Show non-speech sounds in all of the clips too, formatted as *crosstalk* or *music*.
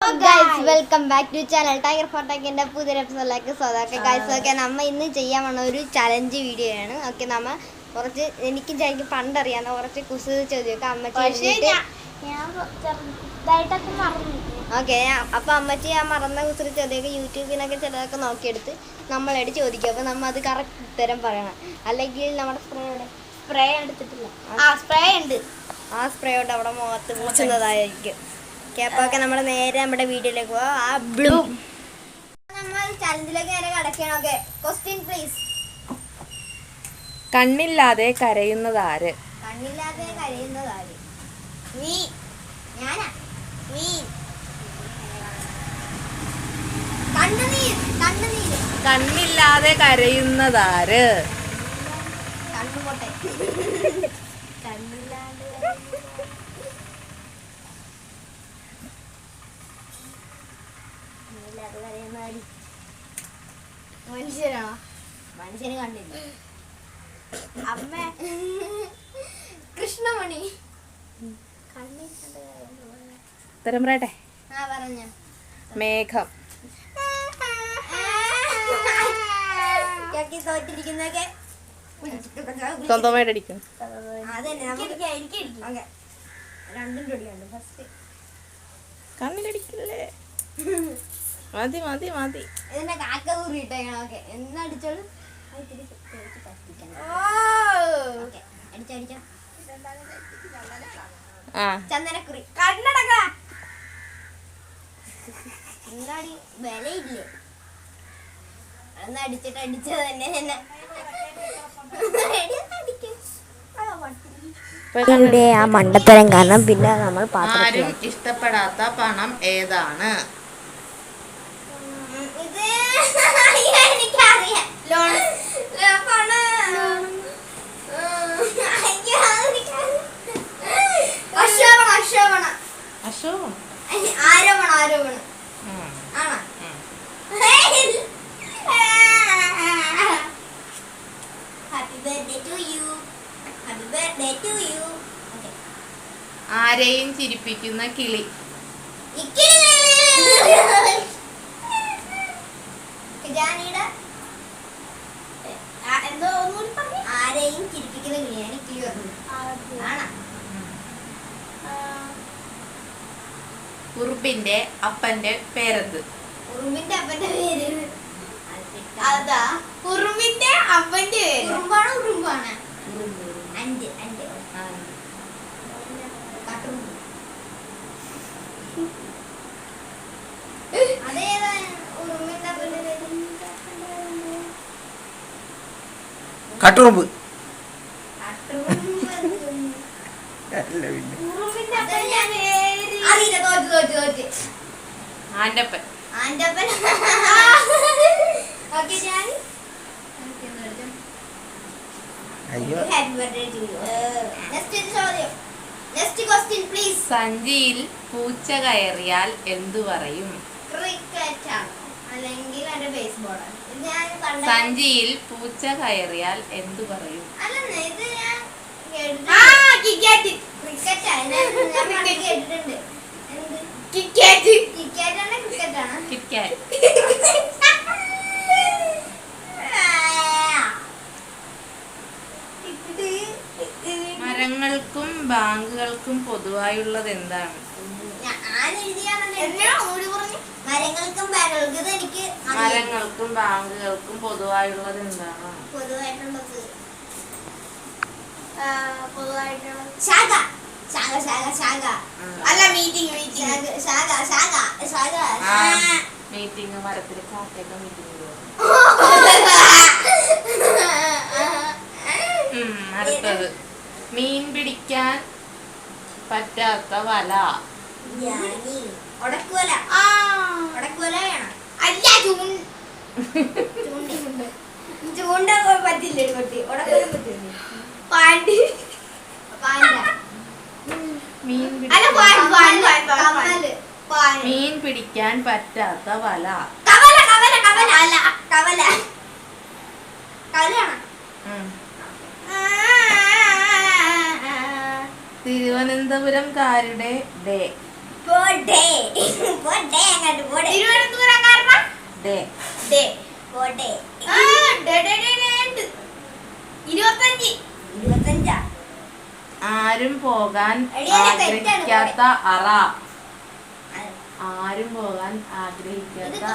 Guys welcome back to channel tiger ഫോട്ടോക്കിന്റെ പുതിയ എപ്പിസോഡിലേക്ക് സ്വാഗതം. ഗൈസ് ഓക്കെ നമ്മൾ ഇന്ന് ചെയ്യാൻ വന്ന ഒരു ചലഞ്ച് വീഡിയോ ആണ്. ഓക്കെ നമ്മൾ കുറച്ച് എനിക്കും ചേച്ചി പണ്ടറിയാവുന്ന കുറച്ച് കുസു ചോദ്യമൊക്കെ അമ്മച്ചി പക്ഷേ ഞാൻ ഞാൻ ചെറുതായിട്ടൊക്കെ മറന്നു. ഓക്കെ അപ്പൊ അമ്മച്ചി ആ മറന്ന കുസൃ ചോദ്യമൊക്കെ യൂട്യൂബിനൊക്കെ ചിലതൊക്കെ നോക്കിയെടുത്ത് നമ്മളോട് ചോദിക്കും. അപ്പൊ നമ്മൾ അത് കറക്റ്റ് ഉത്തരം പറയണം. അല്ലെങ്കിൽ നമ്മുടെ സ്പ്രേ സ്പ്രേ എടുത്തിട്ടില്ല. ആ സ്പ്രേ ഉണ്ട്. ആ സ്പ്രേ കൊണ്ട് അവിടെ മുഖത്ത് പൂച്ചുന്നതായിരിക്കും ഓക്കെ അപ്പൊ ഒക്കെ നമ്മൾ നേരെ നമ്മുടെ വീഡിയോയിലേക്ക് പോവാം. ആ ബ്ലൂ നമ്മൾ ചലഞ്ചിലേക്ക് നേരെ കടക്കണം ഓക്കെ ക്വസ്റ്റ്യൻ പ്ലീസ് കണ്ണില്ലാതെ കരയുന്നതാര് കണ്ണില്ലാതെ കരയുന്നത് ആര്? നീ. ഞാനാ. നീ. കണ്ണുനീർ കണ്ണുനീർ കണ്ണില്ലാതെ കരയുന്നതാര് കണ്ണുപൊട്ടെ കണ്ണില്ലാതെ കരയുന്ന ആര് മനുഷ്യനാണോ മനുഷ്യന് കണ്ടില്ല. അമ്മ. കൃഷ്ണമണി. ഉത്തരം പറയട്ടെ? ആ പറഞ്ഞ. മേഘം. സ്വന്തമായിട്ട് അടിക്കും. കണ്ണിലടിക്കില്ലേ? *laughs* മതി മതി മതി. ഇതിന്റെ കാക്ക കൂറിയിട്ടേക്കണം ഓക്കെ എന്നടിച്ചോളൂ ചന്ദനക്കുറി. കണ്ണടക്ക. എന്താടി വിലയില്ലേ? അന്ന് അടിച്ചിട്ട് അടിച്ചത് തന്നെ തന്നെ. അടിക്കും. ഇപ്പൊ ആ മണ്ടത്തരം കാരണം പിന്നെ നമ്മൾ ആരും ഇഷ്ടപ്പെടാത്ത പണം ഏതാണ് ഇത് എനിക്കറിയാം ലോൺ അശോഭണം അശോഭണം അശോകം ആരോപണം ആരോപണം ഉം, ആണോ ഉം. Happy birthday to you happy ആരെയും ചിരിപ്പിക്കുന്ന കിളി. എന്തോ ഒന്നുകൂടി പറഞ്ഞു? ആരെയും ചിരിപ്പിക്കുന്ന കിളിയാണ് കിളി പറഞ്ഞത്. ആണോ? കുറുപ്പിന്റെ അപ്പന്റെ പേരെന്ത് ഉറുമ്പിന്റെ അപ്പന്റെ പേര് അതാ ഉറുമിന്റെ അപ്പന്റെ പേര് ഉറുമ്പാണ് ഉറുമ്പാണ് അഞ്ച് അഞ്ച് ആ. കാട്ടുറുമ്പ് അതേതാ ഉറുമ്പിന്റെ അപ്പന്റെ പേര് കട്ടുറുമ്പ് കാട്ടുറുമ്പ് അറിയില്ല തോറ്റ് തോറ്റ് തോറ്റ്. ആന്റപ്പൻ. ആന്റപ്പൻ. *laughs* ഓക്കെ ഞാൻ അയ്യോ. Happy birthday to you next ചോദ്യം. നെക്സ്റ്റ് ക്വസ്റ്റ്യൻ പ്ലീസ് സഞ്ചിയിൽ പൂച്ച കയറിയാൽ എന്തു പറയും? ക്രിക്കറ്റ് ആണ്? അല്ലെങ്കിൽ എന്റെ ബേസ്ബോൾ ആണ്? ഞാൻ കണ്ട സഞ്ചിയിൽ പൂച്ച കയറിയാൽ എന്തു പറയും? അല്ല ഇത് ഞാൻ ആ ക്രിക്കറ്റ് ക്രിക്കറ്റ് ആണ്. ഞാൻ ഞാൻ പണ്ട് കേട്ടിട്ടുണ്ട്. കിറ്റ്കാറ്റ് മരങ്ങൾക്കും ബാങ്കുകൾക്കും പൊതുവായുള്ളത് എന്താണ്? മരങ്ങൾക്കും. ബാങ്കുകൾക്കും പൊതുവായുള്ളത് എന്താണ്? പൊതുവായിട്ടുള്ളത്. പൊതുവായിട്ടുള്ളത്. ശാഖ. ശാഖ ശാഖ ശാഖ അല്ല മീറ്റിംഗ് മീറ്റിംഗ് ശാഖ ശാഖ ശാഖ മീറ്റിംഗ് മരത്തിൽ കാക്കയൊക്കെ മീറ്റിംഗ് അടുത്തത്. മീൻ പിടിക്കാൻ പറ്റാത്ത വല. ഒടക്കുവല വേണം. അല്ല ചൂണ്ടി ചൂണ്ട. പറ്റില്ല കുട്ടി? ഒടക്കുവല പറ്റില്ല? *laughs* പാണ്ട്. മീൻ പിടിക്കാൻ പറ്റാത്ത വല. കവല കവല കവല. അല്ല കവല. തിരുവനന്തപുരം കാരുടെ ഡേ. ആരും പോകാൻ ആഗ്രഹിക്കാത്ത അറ. ആരും പോകാൻ ആഗ്രഹിക്കാത്ത എടാ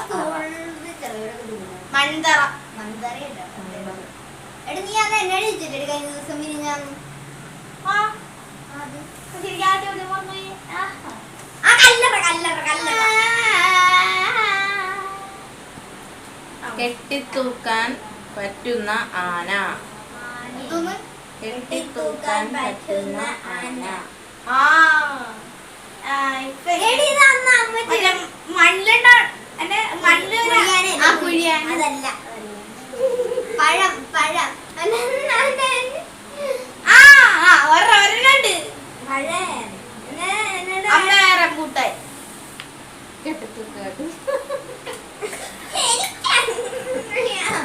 നീ അത് എന്നെ കഴിഞ്ഞ ദിവസം പിന്നെ ഞാൻ കെട്ടിത്തൂക്കാൻ പറ്റുന്ന ആന. കെട്ടിത്തൂക്കാൻ പറ്റുന്ന ആന. ആ. മണ്ണിലുണ്ട മണ്ണിൽ അതല്ല. പഴം പഴം.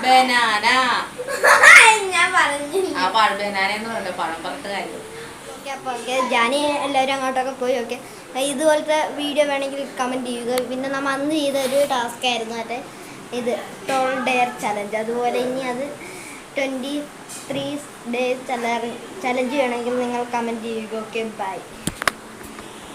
ബനാന. ഞാൻ പറഞ്ഞു ആ പഴം ബനാന എന്ന് പറഞ്ഞ പഴം പറഞ്ഞിട്ട് കാര്യം ഓക്കെ അപ്പോൾ ഓക്കെ ജാനി എല്ലാവരും അങ്ങോട്ടൊക്കെ പോയി ഓക്കെ. ഇതുപോലത്തെ വീഡിയോ വേണമെങ്കിൽ കമന്റ് ചെയ്യുക. പിന്നെ നമ്മൾ അന്ന് ചെയ്ത ഒരു ടാസ്ക് ആയിരുന്നു മറ്റേ ഇത് ടോൾ ഡെയർ ചലഞ്ച് അതുപോലെ ഇനി അത് ട്വന്റി ത്രീ ഡേയ്സ് ചലഞ്ച് വേണമെങ്കിൽ നിങ്ങൾ കമന്റ് ചെയ്യുക. Okay bye